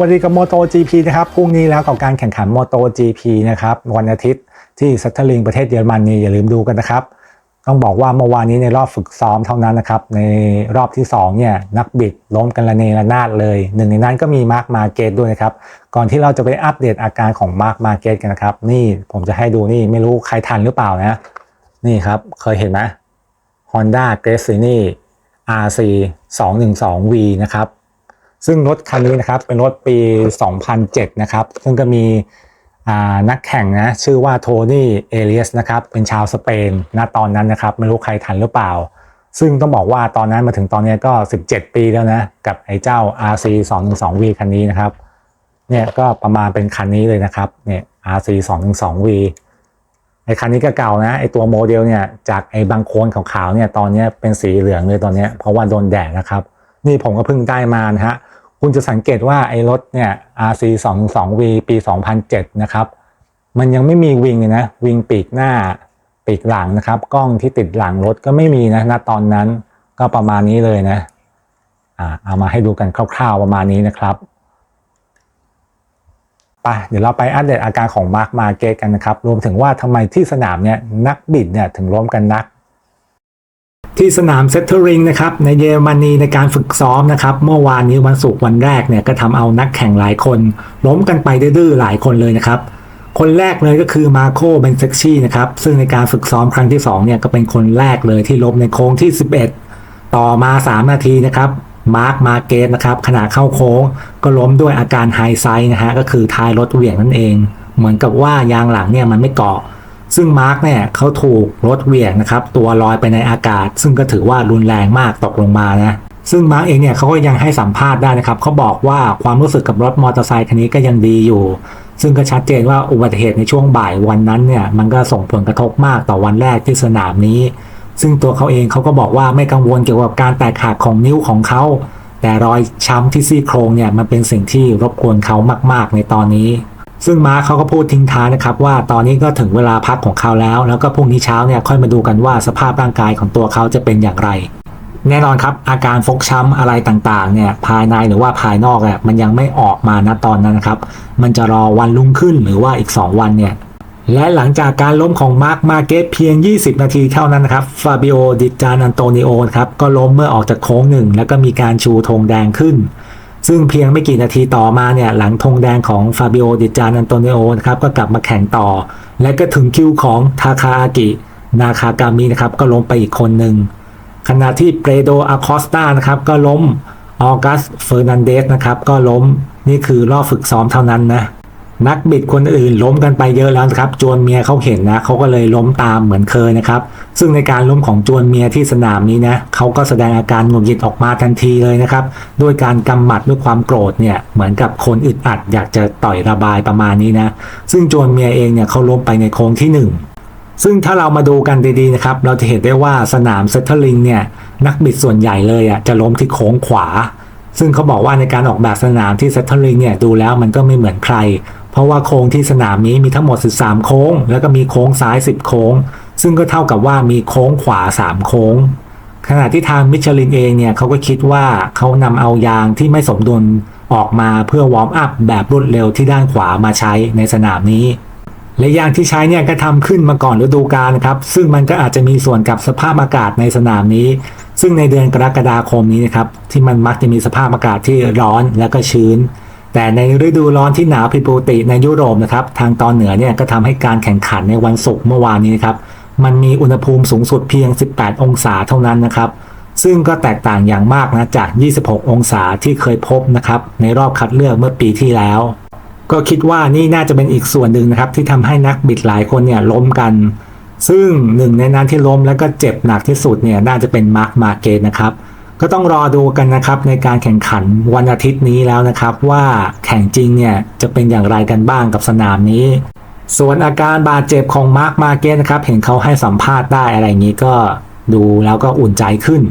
วัสดีกับ Moto GP นะครับพรุ่งนี้แล้วกับการแข่งขัน Moto GP นะครับวันอาทิตย์ที่ซัตเทอร์ลิงประเทศเยอรมนีอย่าลืมดูกันนะครับ ต้องบอกว่าเมื่อวานนี้ในรอบฝึกซ้อมเท่านั้นนะครับ ในรอบที่2เนี่ยนักบิดล้มกันระเนระนาดเลย หนึ่งในนั้นก็มีมาร์คมาเกตด้วยนะครับ ก่อนที่เราจะไปอัปเดตอาการของมาร์คมาเกตกันนะครับ นี่ผมจะให้ดูนี่ไม่รู้ใครทันหรือเปล่านะ นี่ครับเคยเห็นไหม Honda g r a c i n i RC 212V นะครับ ซึ่งรถคันนี้นะครับเป็นรถปี 2007 นะครับ ซึ่งก็มีนักแข่งนะชื่อว่าโทนี่เอเลียสนะครับเป็นชาวสเปนณตอนนั้นนะครับ ไม่รู้ใครทันหรือเปล่า ซึ่งต้องบอกว่าตอนนั้นมาถึงตอนนี้ก็ 17 ปีแล้วนะ กับไอ้เจ้า RC 212V คันนี้นะครับเนี่ยก็ประมาณเป็นคันนี้เลยนะครับเนี่ย RC 212V ไอ้คันนี้ก็เก่านะไอ้ตัวโมเดลเนี่ยจากไอ้บางโคนขาวๆเนี่ยตอนนี้เป็นสีเหลืองเลยตอนนี้เพราะว่าโดนแดดนะครับ นี่ผมก็เพิ่งได้มานะฮะ คุณจะสังเกตว่าไอ้รถเนี่ย RC 2 2 V ปี 2007 นะครับ มันยังไม่มีวิงเลยนะ วิงปีกหน้าปีกหลังนะครับ กล้องที่ติดหลังรถก็ไม่มีนะณตอนนั้นก็ประมาณนี้เลยนะอ่าเอามาให้ดูกันคร่าวๆประมาณนี้นะครับไปเดี๋ยวเราไปอัปเดตอาการของมาร์คมาเกตกันนะครับ รวมถึงว่าทำไมที่สนามเนี่ยนักบิดเนี่ยถึงล้มกันนัก ที่สนามเซตเทอริงนะครับในเยอรมนีในการฝึกซ้อมนะครับ เมื่อวานนี้วันศุกร์วันแรกเนี่ยก็ทำเอานักแข่งหลายคน ล้มกันไปดื้อๆหลายคนเลยนะครับ คนแรกเลยก็คือมาโคเบนเซ็กชี่นะครับซึ่งในการฝึกซ้อมครั้งที่2เนี่ยก็เป็นคนแรกเลยที่ล้มในโค้งที่ 11 ต่อมา 3 นาทีนะครับมาร์คมาเกตนะครับขณะเข้าโค้งก็ล้มด้วยอาการไฮไซด์นะฮะก็คือท้ายรถเหวี่ยงนั่นเอง เหมือนกับว่ายางหลังเนี่ยมันไม่เกาะ ซึ่งมาร์กเนี่ยเขาถูกรถเหวี่ยงนะครับตัวลอยไปในอากาศ ซึ่งก็ถือว่ารุนแรงมากตกลงมานะซึ่งมาร์กเองเนี่ยเขาก็ยังให้สัมภาษณ์ได้นะครับเขาบอกว่าความรู้สึกกับรถมอเตอร์ไซคันนี้ก็ยังดีอยู่ ซึ่งก็ชัดเจนว่าอุบัติเหตุในช่วงบ่ายวันนั้นเนี่ยมันก็ส่งผลกระทบมากต่อวันแรกที่สนามนี้ ซึ่งตัวเขาเองเขาก็บอกว่าไม่กังวลเกี่ยวกับการแตกหักของนิ้วของเขาแต่รอยช้ำที่ซี่โครงเนี่ยมันเป็นสิ่งที่รบกวนเขามาก ๆ ในตอนนี้ ซึ่งมาร์คเขาก็พูดทิ้งท้ายนะครับว่าตอนนี้ก็ถึงเวลาพักของเขาแล้ว แล้วก็พรุ่งนี้เช้าเนี่ยค่อยมาดูกันว่าสภาพร่างกายของตัวเขาจะเป็นอย่างไร แน่นอนครับอาการฟกช้ำอะไรต่างๆเนี่ยภายในหรือว่าภายนอกอะมันยังไม่ออกมาณตอนนั้นนะครับ มันจะรอวันรุ่งขึ้นหรือว่าอีก 2 วันเนี่ยและหลังจากการล้มของมาร์คมาเกตเพียง 20 นาทีเท่านั้นนะครับฟาบิโอดิจานอันโตนิโอครับก็ล้มเมื่อออกจากโค้งหนึ่งแล้วก็มีการชูธงแดงขึ้น ซึ่งเพียงไม่กี่นาทีต่อมาเนี่ยหลังธงแดงของฟาบิโอดิจานันโตนิโอนะครับก็กลับมาแข่งต่อ และก็ถึงคิวของทาคาอากินาคากามินะครับก็ล้มไปอีกคนหนึ่งขณะที่เปโดอาคอสตานะครับก็ล้มออกัสเฟอร์นันเดสนะครับก็ล้มนี่คือรอบฝึกซ้อมเท่านั้นนะ นักบิดคนอื่นล้มกันไปเยอะแล้วครับ จวนเมียเขาเห็นนะเขาก็เลยล้มตามเหมือนเคยนะครับ ซึ่งในการล้มของจวนเมียที่สนามนี้นะเขาก็แสดงอาการหงุดหงิดออกมาทันทีเลยนะครับด้วยการกำหมัดด้วยความโกรธเนี่ยเหมือนกับคนอึดอัดอยากจะต่อยระบายประมาณนี้นะ ซึ่งจวนเมียเองเนี่ยเขาล้มไปในโค้งที่ 1ซึ่งถ้าเรามาดูกันดีๆนะครับ เราจะเห็นได้ว่าสนามเซตเทอร์ลิงเนี่ย นักบิดส่วนใหญ่เลยอะจะล้มที่โค้งขวา ซึ่งเขาบอกว่าในการออกแบบสนามที่เซตเทอร์ลิงเนี่ยดูแล้วมันก็ไม่เหมือนใคร เพราะว่าโค้งที่สนามนี้มีทั้งหมด 13 โค้ง แล้วก็มีโค้งซ้าย 10 โค้ง ซึ่งก็เท่ากับว่ามีโค้งขวา 3 โค้ง ขณะที่ทางมิชลินเองเนี่ยเขาก็คิดว่าเขานำเอายางที่ไม่สมดุลออกมาเพื่อวอร์มอัพแบบรวดเร็วที่ด้านขวามาใช้ในสนามนี้ และยางที่ใช้เนี่ยก็ทำขึ้นมาก่อนฤดูกาลครับ ซึ่งมันก็อาจจะมีส่วนกับสภาพอากาศในสนามนี้ ซึ่งในเดือนกรกฎาคมนี้นะครับที่มันมักจะมีสภาพอากาศที่ร้อนและก็ชื้น แต่ในฤดูร้อนที่หนาวผิดปกติในยุโรปนะครับทางตอนเหนือเนี่ยก็ทำให้การแข่งขันในวันศุกร์เมื่อวานนี้นะครับมันมีอุณหภูมิสูงสุดเพียง 18 องศาเท่านั้นนะครับ ซึ่งก็แตกต่างอย่างมากนะจาก 26 องศาที่เคยพบนะครับในรอบคัดเลือกเมื่อปีที่แล้ว ก็คิดว่านี่น่าจะเป็นอีกส่วนหนึ่งนะครับ ที่ทำให้นักบิดหลายคนเนี่ยล้มกัน ซึ่งหนึ่งในนั้นที่ล้มแล้วก็เจ็บหนักที่สุดเนี่ยน่าจะเป็นมาร์คมาเกตนะครับก็ต้องรอดูกันนะครับในการแข่งขันวันอาทิตย์นี้แล้วนะครับ ว่าแข่งจริงเนี่ยจะเป็นอย่างไรกันบ้างกับสนามนี้ ส่วนอาการบาดเจ็บของมาร์คมาเกตนะครับเห็นเขาให้สัมภาษณ์ได้อะไรอย่างนี้ก็ดูแล้วก็อุ่นใจขึ้น